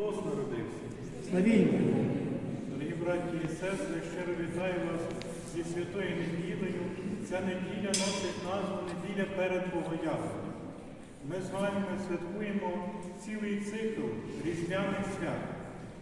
Христос народився. Славіння. Дорогі браті і сестри, щиро вітаю вас зі святою неділею. Ця неділя носить назву неділя перед Богоявленням. Ми з вами святкуємо цілий цикл різдвяних свят.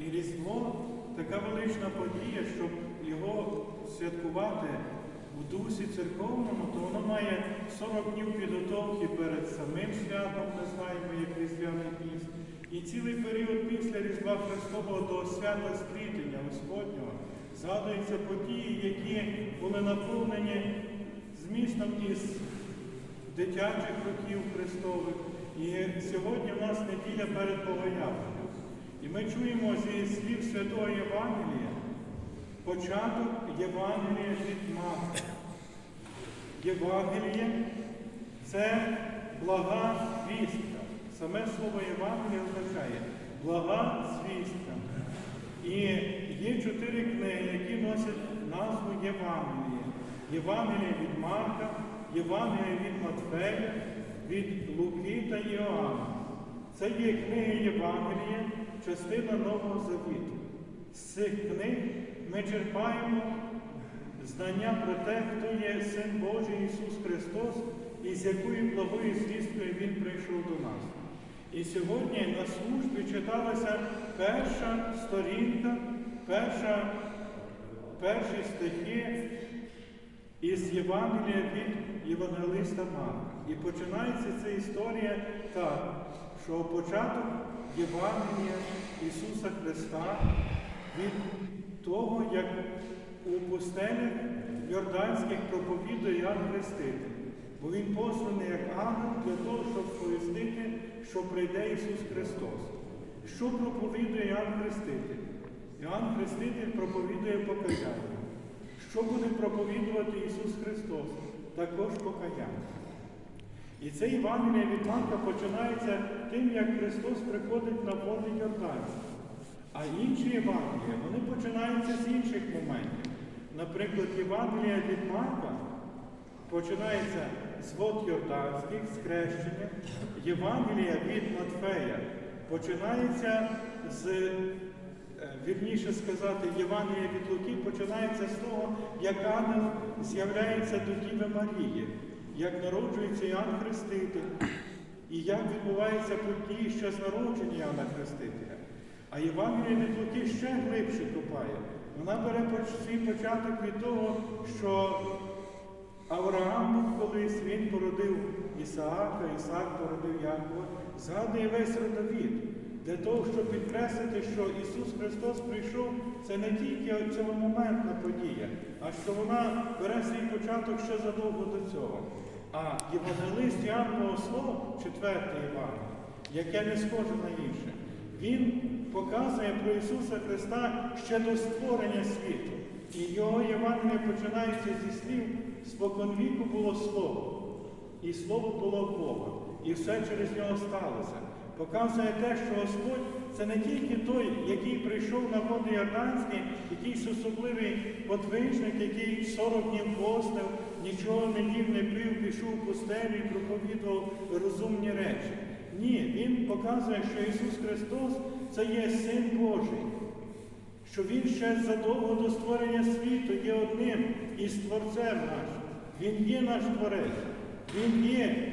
І Різдво така велична подія, щоб його святкувати у дусі церковному, то воно має 40 днів підготовки перед самим святом, ми знаємо, як Різдвяний піст. І цілий період після Різдва Христового до свята стрітення Господнього згадуються події, які були наповнені змістом із дитячих років Христових. І сьогодні в нас неділя перед Богоявленням. І ми чуємо зі слів Святого Євангелія початок Євангелія від Марка. Євангеліє це блага звістка. Саме слово Євангелія означає блага звістка. І є чотири книги, які носять назву Євангелія. Євангелія від Марка, Євангелія від Матфея, від Луки та Іоанна. Це є книги Євангелія, частина Нового Завіту. З цих книг ми черпаємо знання про те, хто є Син Божий Ісус Христос і з якою благою звісткою Він прийшов до нас. І сьогодні на службі читалася перша сторінка, перша, перші стихи із Євангелія від Євангелиста Марка. І починається ця історія так, що початок Євангелія Ісуса Христа від того, як у пустелях Йорданських проповідує Іоанн Хреститель. Бо він посланий як ангел для того, щоб сповістити, що прийде Ісус Христос. Що проповідує Іоанн Хреститель? Іоанн Хреститель проповідує покаяння. Що буде проповідувати Ісус Христос? Також покаяння. І це Євангелія від Марка починається тим, як Христос приходить на води Йорданські. А інші Євангелія, вони починаються з інших моментів. Наприклад, Євангелія від Марка починається з вод Йорданських, з хрещення. Євангелія від Матфея починається з, е, вірніше сказати, Євангелія від Луки починається з того, як ангел з'являється до Діви Марії, як народжується Іоанн Хреститель, і як відбуваються події ще з народження Іоанна Хрестителя. А Євангелія від Луки ще глибше копає. Вона бере свій початок від того, що Авраам був колись, він породив Ісаака, Ісаак породив Якова, згадує весь родовід, для того, щоб підкреслити, що Ісус Христос прийшов, це не тільки ціломоментна подія, а що вона бере свій початок ще задовго до цього. А Євангелист Іоанн Богослов, четвертий Євангелій, яке не схоже на інше, він показує про Ісуса Христа ще до створення світу. І його Євангеліє починається зі слів, споконвіку було Слово, і Слово було в Бога, і все через нього сталося. Показує те, що Господь це не тільки той, який прийшов на води Йорданські, якийсь особливий подвижник, який 40 днів постив, нічого не їв, не пив, пішов в пустелю і проповідував розумні речі. Ні, Він показує, що Ісус Христос це є Син Божий що Він ще задовго до створення світу є одним із Творцем нашим. Він є наш Творець, Він є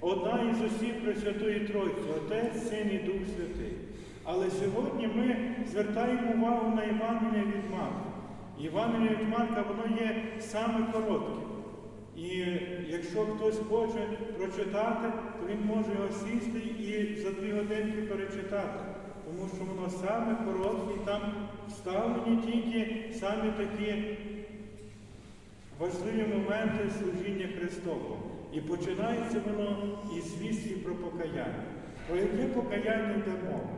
одна із осіб Пресвятої Тройці, Отець, Син і Дух Святий. Але сьогодні ми звертаємо увагу на Євангелія від Марка. Євангелія від Марка, воно є саме коротке. І якщо хтось хоче прочитати, то він може його сісти і за дві годинки перечитати. Тому що воно саме коротке, і там вставлені тільки саме такі важливі моменти служіння Христового. І починається воно із звістки про покаяння. Про яке покаяння йде мова?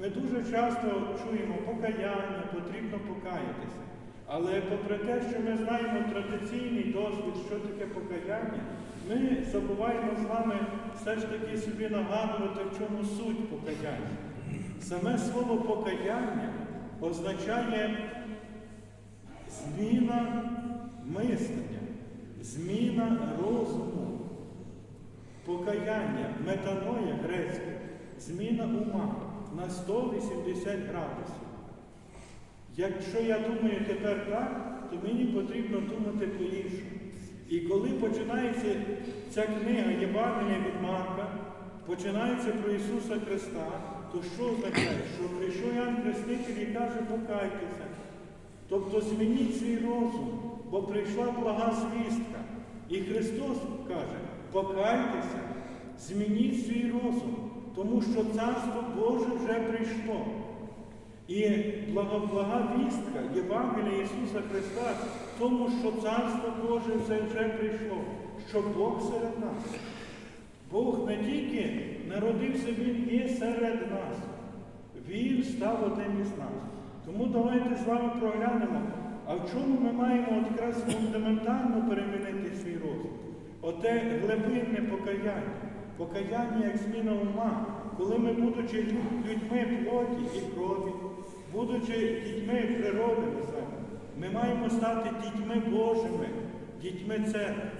Ми дуже часто чуємо покаяння, потрібно покаятися. Але попри те, що ми знаємо традиційний досвід, що таке покаяння, ми забуваємо з вами все ж таки собі нагадувати, в чому суть покаяння. Саме слово покаяння означає зміна мислення, зміна розуму, покаяння, метаноя грецьке, зміна ума. на 180 градусів. Якщо я думаю тепер так, то мені потрібно думати по-іншому. І коли починається ця книга Євангелія від Марка, починається про Ісуса Христа, то що означає? Що прийшов Ян Хреститель і каже, покайтеся. Тобто змініть свій розум, бо прийшла блага звістка. І Христос каже, покайтеся, змініть свій розум, тому що Царство Боже вже прийшло. І благоблага вістка Євангелія Ісуса Христа тому, що Царство Боже вже прийшло, що Бог серед нас. Бог не тільки народився, Він є серед нас. Він став одним із нас. Тому давайте з вами проглянемо, а в чому ми маємо якраз фундаментально перемінити свій розум. Оте глибинне покаяння, покаяння як зміна ума, коли ми, будучи людьми плоті і крові, будучи дітьми природи називаємо, ми маємо стати дітьми Божими, дітьми церкви.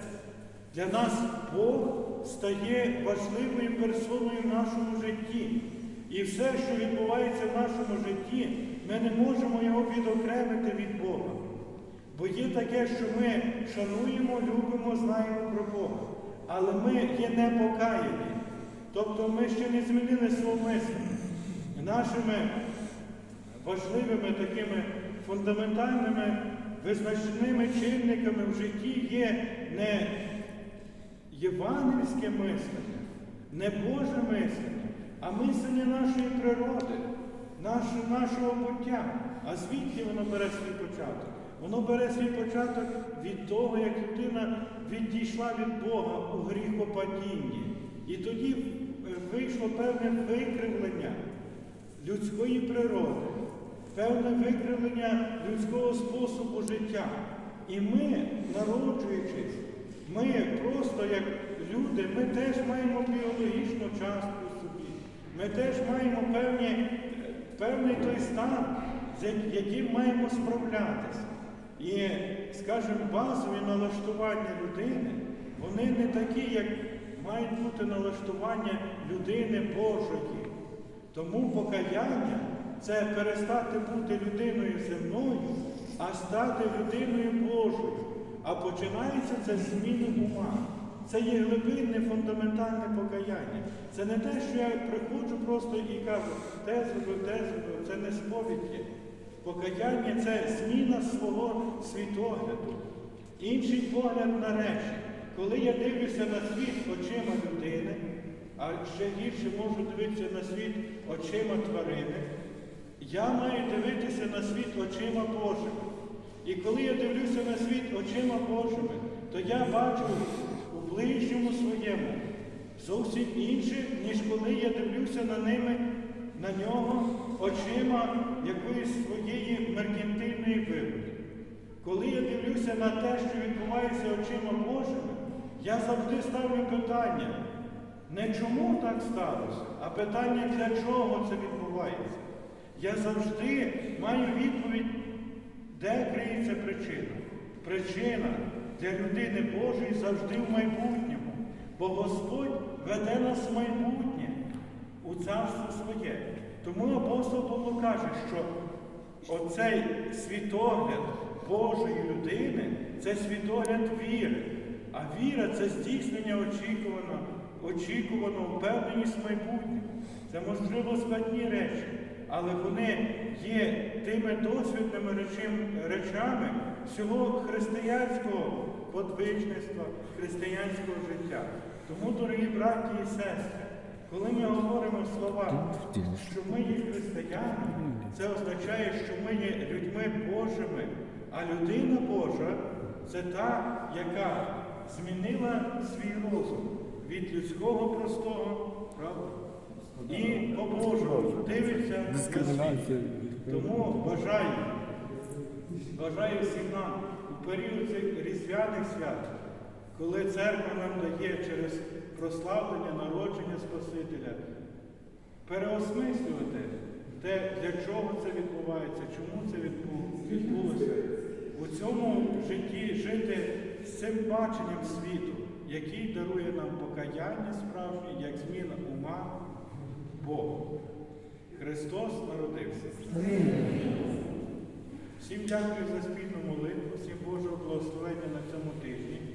Для нас Бог стає важливою персоною в нашому житті. І все, що відбувається в нашому житті, ми не можемо його відокремити від Бога. Бо є таке, що ми шануємо, любимо, знаємо про Бога. Але ми є непокаяні. Тобто ми ще не змінили свого мислення. Нашими важливими такими фундаментальними визначними чинниками в житті є не євангельське мислення, не Боже мислення, а мислення нашої природи, нашого буття. А звідки воно бере свій початок? Воно бере свій початок від того, як людина відійшла від Бога у гріхопадінні. І тоді е, вийшло певне викривлення людської природи, певне викривлення людського способу життя. І ми, народжуючись, ми просто як люди, ми теж маємо біологічну частку в собі. Ми теж маємо певні, певний той стан, з яким маємо справлятися. І, скажімо, базові налаштування людини, вони не такі, як мають бути налаштування людини Божої. Тому покаяння це перестати бути людиною земною, а стати людиною Божою. А починається це з зміни ума. Це є глибинне фундаментальне покаяння. Це не те, що я приходжу просто і кажу, те зробив, те зробив, це не сповідь є. Покаяння це зміна свого світогляду, інший погляд на речі. Коли я дивлюся на світ очима людини, а ще гірше можу дивитися на світ очима тварини, я маю дивитися на світ очима Божими. І коли я дивлюся на світ очима Божими, то я бачу у ближньому своєму зовсім інше, ніж коли я дивлюся на ними, на нього очима якоїсь своєї меркентильної вигоди. Коли я дивлюся на те, що відбувається очима Божими, я завжди ставлю питання, не чому так сталося, а питання, для чого це відбувається. Я завжди маю відповідь, де криється причина. Причина для людини Божої завжди в майбутньому, бо Господь веде нас в майбутнє у царство своє. Тому апостол Павло каже, що оцей світогляд Божої людини це світогляд віри. А віра це здійснення очікуваного, очікуваного, впевненість в майбутньому. Це можливо складні речі, але вони є тими досвідними речами всього християнського подвижництва, християнського життя. Тому, дорогі браті і сестри, коли ми говоримо слова, що ми є християнами, це означає, що ми є людьми Божими, а людина Божа це та, яка змінила свій розум від людського простого, правда? І по Божому дивиться на світ. Тому бажаю, бажаю всім нам у період цих різдвяних свят, коли церква нам дає через прославлення народження Спасителя, переосмислювати те, для чого це відбувається, чому це відбулося. У цьому житті жити з цим баченням світу, який дарує нам покаяння справжнє, як зміна ума Богу. Христос народився. Всім дякую за спільну молитву, всім Божого благословення на цьому тижні.